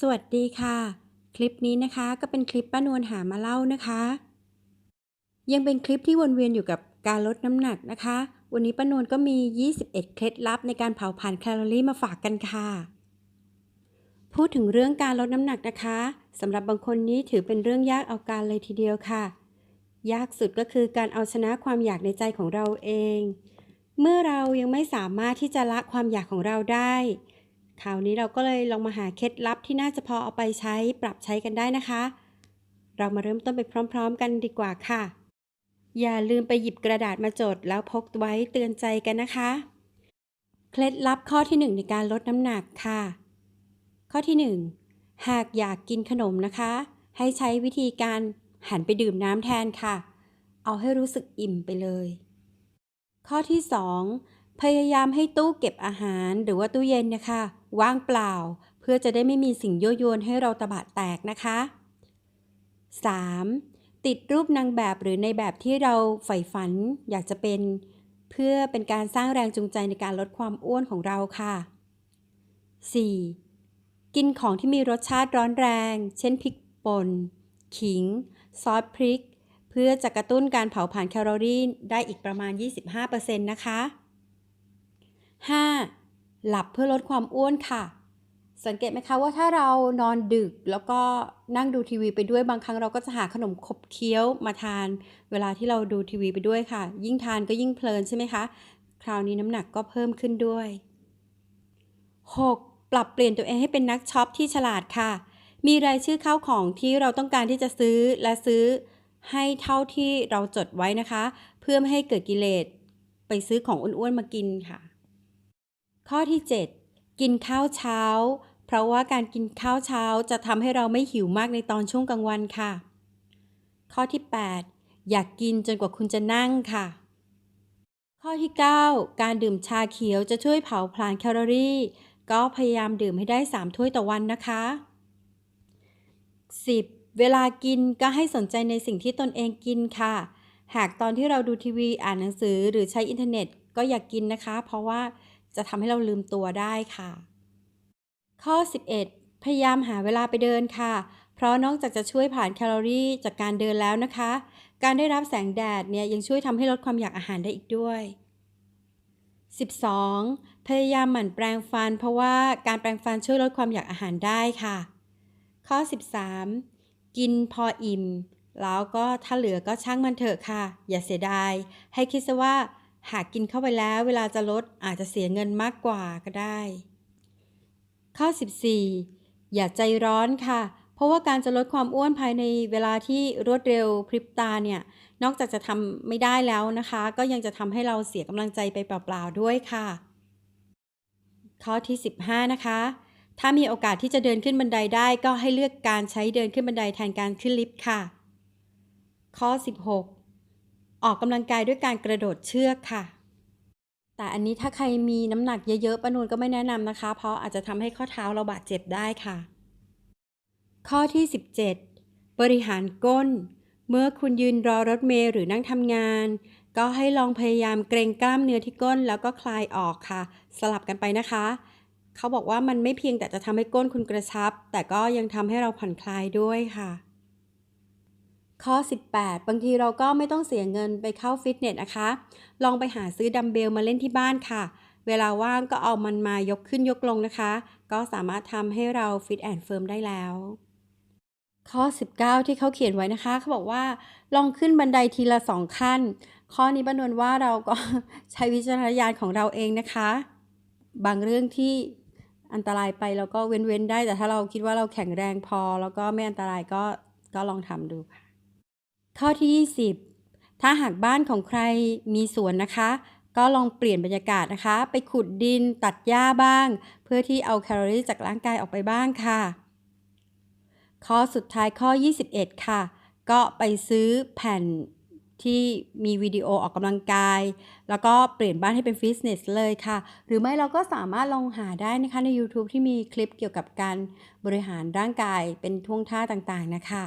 สวัสดีค่ะ คลิปนี้นะคะก็เป็นคลิปป้านวลหามาเล่านะคะ ยังเป็นคลิปที่วนเวียนอยู่กับการลดน้ำหนักนะคะ วันนี้ป้านวลก็มี 21 เคล็ดลับในการเผาผลาญแคลอรี่มาฝากกันค่ะ พูดถึงเรื่องการลดน้ำหนักนะคะสำหรับบางคนนี้ถือเป็นเรื่องยากเอาการเลยทีเดียวค่ะ ยากสุดก็คือการเอาชนะความอยากในใจของเราเอง เมื่อเรายังไม่สามารถที่จะละความอยากของเราได้ คราวนี้เราก็เลยลองมาหาเคล็ดลับที่น่าจะพอเอาไปใช้ปรับใช้กันได้นะคะ เรามาเริ่มต้นไปพร้อม ๆ กันดีกว่าค่ะ อย่าลืมไปหยิบกระดาษมาจดแล้วพกไว้เตือนใจกันนะคะ เคล็ดลับข้อที่ 1 ในการลดน้ำหนักค่ะ ข้อที่ 1 หากอยากกินขนมนะคะ ให้ใช้วิธีการหันไปดื่มน้ำแทนค่ะ เอาให้รู้สึกอิ่มไปเลย ข้อที่ 2 พยายามให้ตู้เก็บอาหารหรือว่าตู้เย็นนะคะ ว่างเปล่า เพื่อจะได้ไม่มีสิ่งยั่วยวนให้เราตะบะแตกนะคะ 3. ติดรูปนางแบบหรือในแบบที่เราใฝ่ฝันอยากจะเป็น เพื่อเป็นการสร้างแรงจูงใจในการลดความอ้วนของเราค่ะ 4. กินของที่มีรสชาติร้อนแรง เช่นพริกป่น ขิง ซอสพริก เพื่อจะกระตุ้นการเผาผลาญแคลอรี่ได้อีกประมาณ 25%นะคะ 5. หลับเพื่อลดความอ้วนค่ะ สังเกตไหมคะว่าถ้าเรานอนดึกแล้วก็นั่งดูทีวีไปด้วยบางครั้งเราก็จะหาขนมขบเคี้ยวมาทาน เวลาที่เราดูทีวีไปด้วยค่ะ ยิ่งทานก็ยิ่งเพลินใช่ไหมคะคราวนี้น้ำหนักก็เพิ่มขึ้นด้วย 6. ปรับเปลี่ยนตัวเองให้เป็นนักช็อปที่ฉลาดค่ะ มีรายชื่อข้าวของที่เราต้องการที่จะซื้อและซื้อให้เท่าที่เราจดไว้นะคะ เพื่อไม่ให้เกิดกิเลสไปซื้อของอ้วนๆมากินค่ะ ข้อที่ 7 กินข้าวเช้า เพราะว่าการกินข้าวเช้าจะทำให้เราไม่หิวมากในตอนช่วงกลางวันค่ะ ข้อที่ 8 อยากกินจนกว่าคุณจะนั่งค่ะ ข้อที่ 9 การดื่มชาเขียวจะช่วยเผาผลาญแคลอรี่ ก็พยายามดื่มให้ได้ 3 ถ้วยต่อวันนะคะ 10. เวลากินก็ให้สนใจในสิ่งที่ตนเองกินค่ะ หากตอนที่เราดูทีวีอ่านหนังสือหรือใช้อินเทอร์เน็ต ก็อย่ากกินนะคะ เพราะว่า จะทำให้เราลืมตัวได้ค่ะ ข้อ 11 พยายามหาเวลาไปเดินค่ะ เพราะนอกจากจะช่วยผ่านแคลอรี่จากการเดินแล้วนะคะ การได้รับแสงแดดเนี่ยยังช่วยทำให้ลดความอยากอาหารได้อีกด้วย 12. พยายามหมั่นแปรงฟัน เพราะว่าการแปรงฟันช่วยลดความอยากอาหารได้ค่ะ ข้อ 13 กินพออิ่ม แล้วก็ถ้าเหลือก็ช่างมันเถอะค่ะ อย่าเสียดาย ให้คิดซะว่า หากกินเข้าไปแล้วเวลาจะลดอาจจะเสียเงินมากกว่าก็ได้ ข้อ 14 อย่าใจร้อนค่ะ เพราะว่าการจะลดความอ้วนภายในเวลาที่รวดเร็วพริบตาเนี่ย นอกจากจะทำไม่ได้แล้วนะคะ ก็ยังจะทำให้เราเสียกำลังใจไปเปล่าๆด้วยค่ะ ข้อที่ 15 นะคะถ้ามีโอกาสที่จะเดินขึ้นบันไดได้ก็ให้เลือกการใช้เดินขึ้นบันไดแทนการขึ้นลิฟต์ค่ะ ข้อ 16 ออกกำลังกายด้วยการกระโดดเชือกค่ะ แต่อันนี้ถ้าใครมีน้ำหนักเยอะๆป้านวลก็ไม่แนะนำนะคะ เพราะอาจจะทำให้ข้อเท้าเราบาดเจ็บได้ค่ะ ข้อที่ 17 บริหารก้น เมื่อคุณยืนรอรถเมล์หรือนั่งทำงาน ก็ให้ลองพยายามเกรงกล้ามเนื้อที่ก้นแล้วก็คลายออกค่ะ สลับกันไปนะคะ เขาบอกว่ามันไม่เพียงแต่จะทำให้ก้นคุณกระชับ แต่ก็ยังทำให้เราผ่อนคลายด้วยค่ะ ข้อ 18 บางทีเราก็ไม่ต้องเสียเงินไปเข้าฟิตเนสนะคะ ลองไปหาซื้อดัมเบลมาเล่นที่บ้านค่ะ เวลาว่างก็เอามันมายกขึ้นยกลงนะคะ ก็สามารถทำให้เราฟิตแอนด์เฟิร์มได้แล้ว ข้อ 19 ที่เขาเขียนไว้นะคะ เขาบอกว่า ลองขึ้นบันไดทีละสองขั้น ข้อนี้ป้านวลว่าเราก็ใช้วิจารณญาณของเราเองนะคะ บางเรื่องที่อันตรายไปเราก็เว้นๆได้ แต่ถ้าเราคิดว่าเราแข็งแรงพอ แล้วก็ไม่อันตรายก็ก็ลองทำดูค่ะ ข้อที่ 20 ถ้าหากบ้านของใครมีสวนนะคะ ก็ลองเปลี่ยนบรรยากาศนะคะ ไปขุดดินตัดหญ้าบ้าง เพื่อที่เอาแคลอรี่จากร่างกายออกไปบ้างค่ะ ข้อสุดท้ายข้อ 21 ค่ะ ก็ไปซื้อแผ่นที่มีวิดีโอออกกำลังกาย แล้วก็เปลี่ยนบ้านให้เป็นฟิตเนสเลยค่ะ หรือไม่เราก็สามารถลองหาได้นะคะใน YouTube ที่มีคลิปเกี่ยวกับการบริหารร่างกายเป็นท่วงท่าต่างๆนะคะ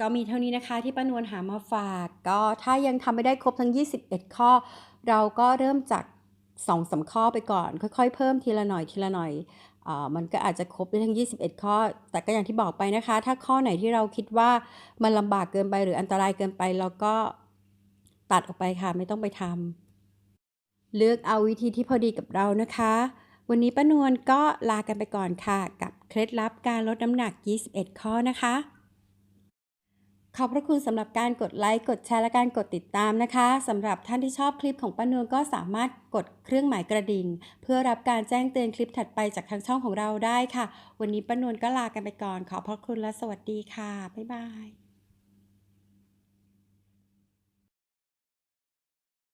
ก็มีเท่านี้นะคะที่ป้านวลหามาฝาก ก็ถ้ายังทำไม่ได้ครบทั้ง 21 ข้อ เราก็เริ่มจาก2อสข้อไปก่อน ค่อยๆ เพิ่มทีละหน่อยทีละหน่อยอมันก็อาจจะครบได้ทั้ง 21 ข้อ แต่ก็อย่างที่บอกไปนะคะ ถ้าข้อไหนที่เราคิดว่ามันลำบากเกินไปหรืออันตรายเกินไปเราก็ตัดออกไปค่ะไม่ต้องไปทำเลือกเอาวิธีที่พอดีกับเรานะคะ วันนี้ป้านวลก็ลากันไปก่อนค่ะ กับเคล็ดลับการลดน้ำหนัก 21 ข้อนะคะ ขอบพระคุณสำหรับการกดไลค์ กดแชร์และการกดติดตามนะคะสำหรับท่านที่ชอบคลิปของป้านวลก็สามารถกดเครื่องหมายกระดิ่ง เพื่อรับการแจ้งเตือนคลิปถัดไปจากทางช่องของเราได้ค่ะ วันนี้ป้านวลก็ลากันไปก่อน ขอบพระคุณและสวัสดีค่ะ บ๊ายบาย